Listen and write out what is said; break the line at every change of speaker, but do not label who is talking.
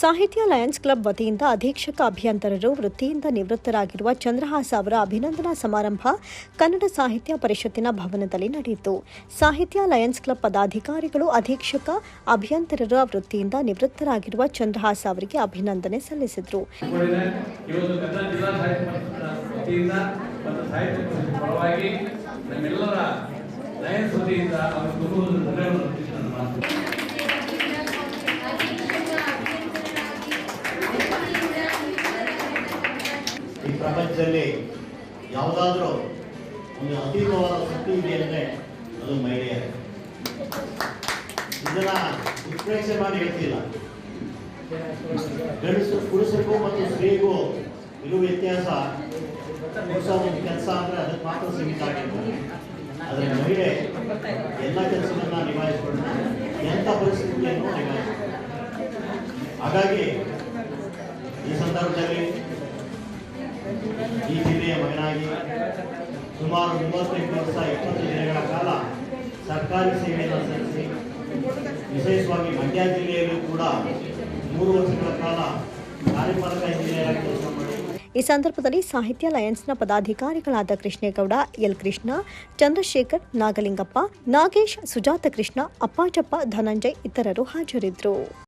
ಸಾಹಿತ್ಯ Lions club ವತಿಯಿಂದ ಅಧೀಕ್ಷಕ ಅಭಿಯಂತರರು ವೃತ್ತಿಯಿಂದ ನಿವೃತ್ತರಾಗಿರುವ ಚಂದ್ರಹಾಸ ಅವರ ಅಭಿನಂದನಾ ಸಮಾರಂಭ ಕನ್ನಡ ಸಾಹಿತ್ಯ ಪರಿಷತ್ತಿನ ಭವನದಲ್ಲಿ ನಡೆಯಿತು. ಸಾಹಿತ್ಯ ಲಯನ್ಸ್ ಕ್ಲಬ್ ಪದಾಧಿಕಾರಿಗಳು, ಅಧೀಕ್ಷಕ ಅಭಿಯಂತರರ ವೃತ್ತಿಯಿಂದ ನಿವೃತ್ತರಾಗಿರುವ ಚಂದ್ರಹಾಸ ಅವರಿಗೆ ಅಭಿನಂದನೆ ಸಲ್ಲಿಸಿದರು.
ನಮ್ಮೆಲ್ಲರ ಲಯನ್ಸ್ ವತಿಯಿಂದ
ಈ ಪ್ರಪಂಚದಲ್ಲಿ ಯಾವುದಾದ್ರೂ ಒಂದು ಅತೀವವಾದ ಶಕ್ತಿ ಇದೆ ಅಂದರೆ ಅದು ಮಹಿಳೆಯರ. ಇದನ್ನ ಉತ್ಪ್ರೇಕ್ಷೆ ಮಾಡಿ ಹೇಳ್ತಿಲ್ಲ. ಗಂಡಸು, ಪುರುಷರಿಗೂ ಮತ್ತು ಸ್ತ್ರೀಗೂ ಇರುವ ವ್ಯತ್ಯಾಸ ಪುರುಷ ಒಂದು ಕೆಲಸ ಅಂದರೆ ಅದಕ್ಕೆ ಮಾತ್ರ ಸೀಮಿತ ಆಗಿರ್ತಾರೆ ಆದರೆ ಮಹಿಳೆ ಎಲ್ಲ ಕೆಲಸವನ್ನ ನಿಭಾಯಿಸ್ಕೊಂಡು ಎಂಥ ಪರಿಸ್ಥಿತಿಯನ್ನು ನಿಭಾಯಿಸ್ತಾರೆ. ಹಾಗಾಗಿ ಈ ಸಂದರ್ಭದಲ್ಲಿ ಈ ಜಿಲ್ಲೆಯ ಮಗನಾಗಿ ಸುಮಾರು ಮೂವತ್ತೆಂಟು ವರ್ಷ, ಇಪ್ಪತ್ತು ದಿನಗಳ ಕಾಲ ಸರ್ಕಾರಿ ಸೇವೆಯನ್ನು ಸಲ್ಲಿಸಿ, ವಿಶೇಷವಾಗಿ ಮಂಡ್ಯ ಜಿಲ್ಲೆಯಲ್ಲೂ ಕೂಡ ಮೂರು ವರ್ಷಗಳ ಕಾಲ ಕಾರ್ಯಪಾಲಕ ಆಗಿ ಕೆಲಸ ಮಾಡಿ.
ಈ ಸಂದರ್ಭದಲ್ಲಿ ಸಾಹಿತ್ಯ ಲಯನ್ಸ್ನ ಪದಾಧಿಕಾರಿಗಳಾದ ಕೃಷ್ಣೇಗೌಡ, ಎಲ್ ಕೃಷ್ಣ, ಚಂದ್ರಶೇಖರ್, ನಾಗಲಿಂಗಪ್ಪ, ನಾಗೇಶ್, ಸುಜಾತ ಕೃಷ್ಣ, ಅಪ್ಪಾಜಪ್ಪ ಧನಂಜಯ್ ಇತರರು ಹಾಜರಿದ್ದರು.